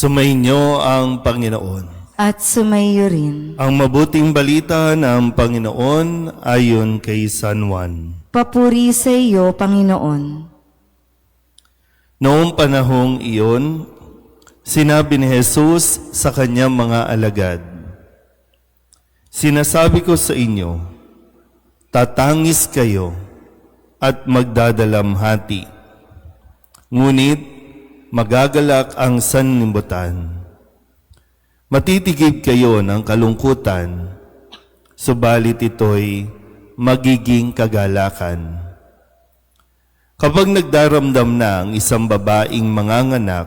Sumainyo ang Panginoon. at sumayo rin. Ang mabuting balita ng Panginoon ayon kay San Juan. Papuri sa iyo, Panginoon. Noong panahong iyon, sinabi ni Jesus sa kanyang mga alagad, Sinasabi ko sa inyo, tatangis kayo at magdadalamhati. Ngunit magagalak ang sanlibutan. Matitigib kayo ng kalungkutan, subalit ito'y magiging kagalakan. Kapag nagdaramdam na ang isang babaeng manganganak,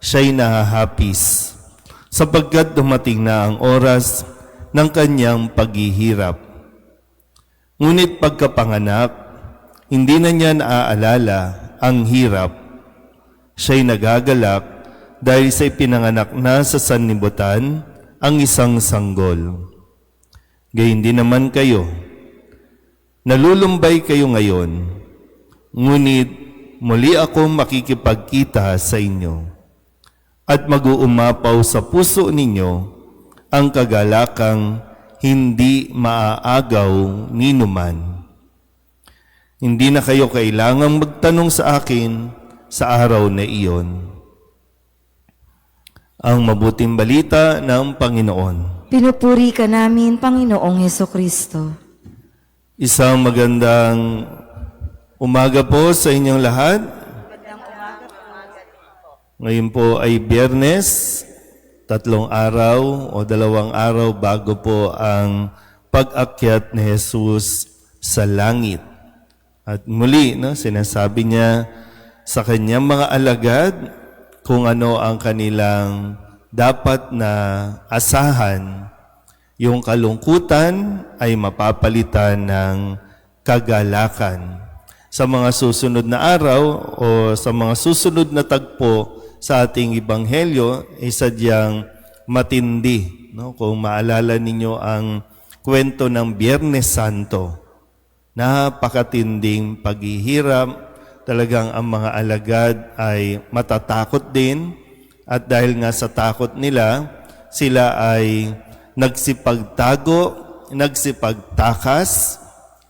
siya'y nahahapis sapagkat dumating na ang oras ng kanyang paghihirap. Ngunit pagkapanganak, hindi na niya naaalala ang hirap. Siya'y nagagalak dahil sa pinanganak na sa sanlibutan ang isang sanggol. Gayun din naman kayo. Nalulumbay kayo ngayon, ngunit muli akong makikipagkita sa inyo at mag-uumapaw sa puso ninyo ang kagalakang hindi maaagaw ni numan. Hindi na kayo kailangang magtanong sa akin sa araw na iyon ang mabuting balita ng Panginoon. Pinupuri ka namin, Panginoong Heso Kristo. Isang magandang umaga po sa inyong lahat. Ngayon po ay biyernes, tatlong araw o dalawang araw bago po ang pag-akyat ni Jesus sa langit. At muli, no, sinasabi niya sa kanyang mga alagad kung ano ang kanilang dapat na asahan. Yung kalungkutan ay mapapalitan ng kagalakan. Sa mga susunod na araw o sa mga susunod na tagpo sa ating ibanghelyo ay sadyang matindi. No? Kung maalala ninyo ang kwento ng Biyernes Santo, napakatinding paghihirap, talagang ang mga alagad ay matatakot din at dahil nga sa takot nila, sila ay nagsipagtago, nagsipagtakas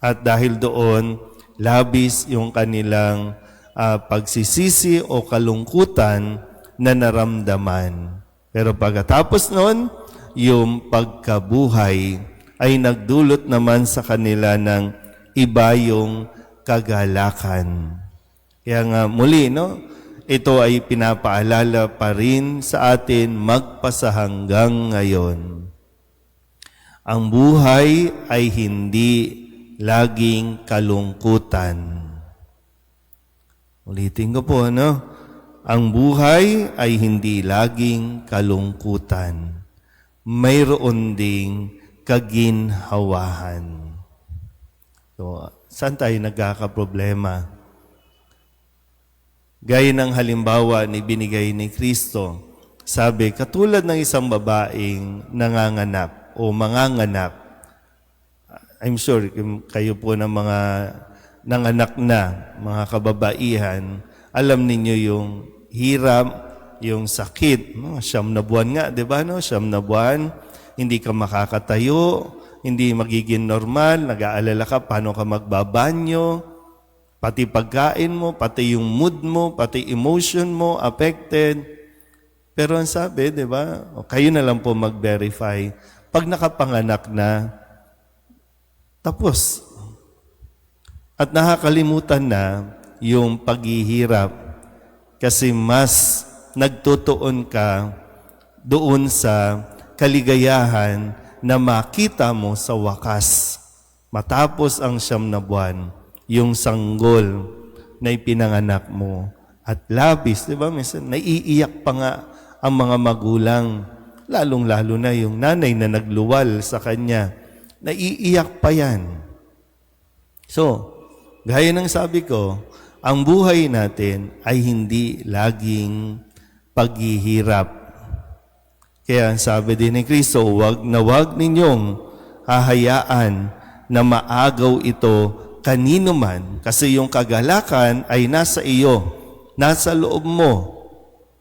at dahil doon labis yung kanilang ah, pagsisisi o kalungkutan na naramdaman. Pero pagkatapos noon, yung pagkabuhay ay nagdulot naman sa kanila ng iba yung kagalakan. Kaya nga muli, no? Ito ay pinapaalala pa rin sa atin magpasa hanggang ngayon. Ang buhay ay hindi laging kalungkutan. Ulitin ko po, no? Ang buhay ay hindi laging kalungkutan. Mayroon ding kaginhawahan. So, saan tayo nagkakaproblema? Gaya ng halimbawa ni binigay ni Kristo, sabi, katulad ng isang babaeng nanganganak o manganganak, I'm sure kayo po ng mga nanganak na, mga kababaihan, alam ninyo yung hirap, yung sakit. No? Siyam na buwan nga, di ba? No? Siyam na buwan, hindi ka makakatayo, hindi magiging normal, nag-aalala ka paano ka magbabanyo, pati pagkain mo, pati yung mood mo, pati emotion mo, affected. Pero ang sabi, di ba, kayo na lang po mag-verify. Pag nakapanganak na, tapos. At nakakalimutan na yung paghihirap kasi mas nagtutuon ka doon sa kaligayahan na makita mo sa wakas matapos ang siyam na buwan yung sanggol na ipinanganak mo at labis, di ba? Minsan, naiiyak pa nga ang mga magulang, lalong-lalo na yung nanay na nagluwal sa kanya. Naiiyak pa yan. So, gaya ng sabi ko, ang buhay natin ay hindi laging paghihirap. Kaya ang sabi din ni Kristo, wag na wag ninyong hahayaan na maagaw ito kanino man kasi yung kagalakan ay nasa iyo, nasa loob mo.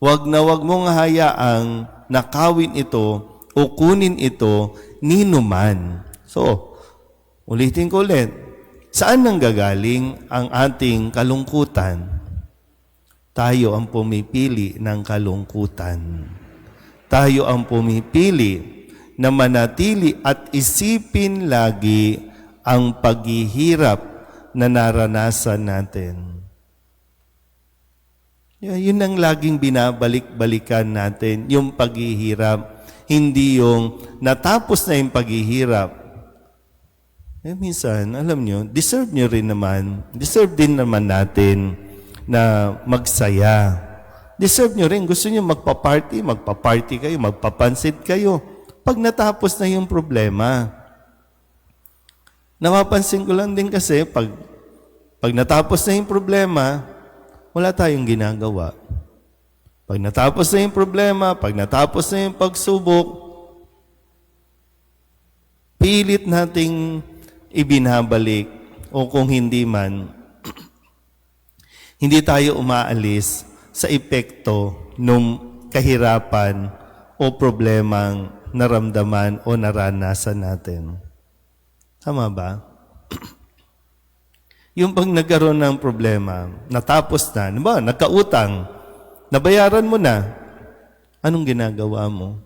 Huwag na huwag mong hayaang nakawin ito o kunin ito ni numan. So, ulitin ko ulit. Saan nang gagaling ang ating kalungkutan? Tayo ang pumipili ng kalungkutan. Tayo ang pumipili na manatili at isipin lagi ang paghihirap na naranasan natin. Yun ang laging binabalik-balikan natin, yung paghihirap. Hindi yung natapos na yung paghihirap. Eh, minsan, alam nyo, deserve nyo rin naman, deserve din naman natin na magsaya. Deserve nyo rin, gusto nyo magpa-party, magpa-party kayo, magpapansit kayo. Pag natapos na yung problema. Napapansin ko lang din kasi, pag, pag natapos na yung problema, wala tayong ginagawa. Pag natapos na yung problema, pag natapos na yung pagsubok, pilit nating ibinabalik o kung hindi man, hindi tayo umaalis sa epekto ng kahirapan o problemang naramdaman o naranasan natin. Tama ba? Yung pag nagkaroon ng problema, natapos na, ba, nagkautang, nabayaran mo na, anong ginagawa mo?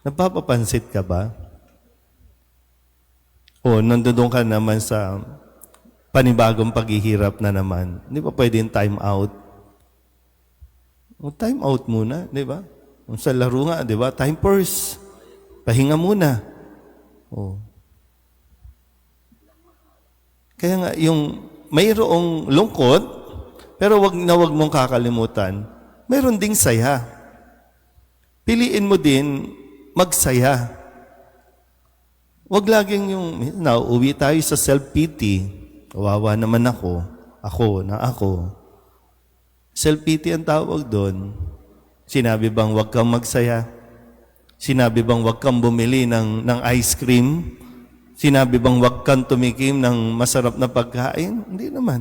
Napapapansit ka ba? O nandoon ka naman sa panibagong paghihirap na naman. Di ba pwedeng time out? O time out muna, di ba? Sa laro nga, di ba? Time first. Pahinga muna. O. Kaya nga, yung mayroong lungkot, pero wag na wag mong kakalimutan, mayroon ding saya. Piliin mo din magsaya. Wag laging yung, nauuwi tayo sa self-pity. Kawawa naman ako. Ako na ako. Self-pity ang tawag doon. Sinabi bang wag kang magsaya? Sinabi bang wag kang bumili ng, ng ice cream? Sinabi bang wag kang tumikim ng masarap na pagkain? Hindi naman.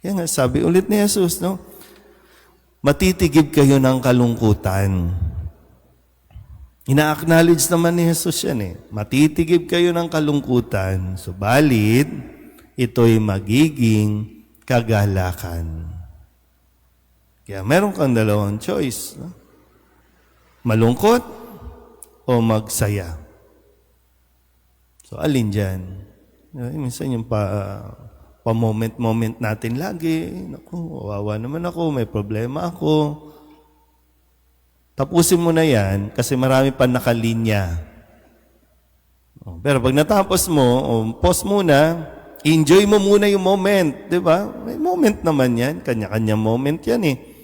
Kaya nga sabi ulit ni Jesus, no? Matitigib kayo ng kalungkutan. Ina-acknowledge naman ni Jesus yan eh. Matitigib kayo ng kalungkutan, subalit ito'y magiging kagalakan. Kaya meron kang dalawang choice. No? Malungkot o magsaya. So, alin dyan? Eh, minsan yung pa, pa moment-moment natin lagi. Naku, wawa naman ako, may problema ako. Tapusin mo na yan kasi marami pa nakalinya. Oh, Pero pag natapos mo, oh, pause muna, enjoy mo muna yung moment, di ba? May moment naman yan, kanya-kanya moment yan eh.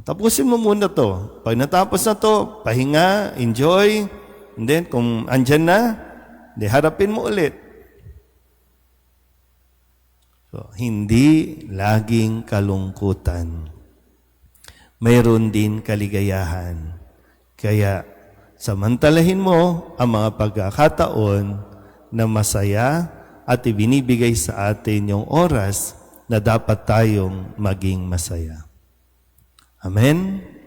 Tapusin mo muna to. Pag natapos na to, pahinga, enjoy, and then kung andyan na, di harapin mo ulit. So, hindi laging kalungkutan. Mayroon din kaligayahan. Kaya, samantalahin mo ang mga pagkakataon na masaya at ibinibigay sa atin yung oras na dapat tayong maging masaya. Amen?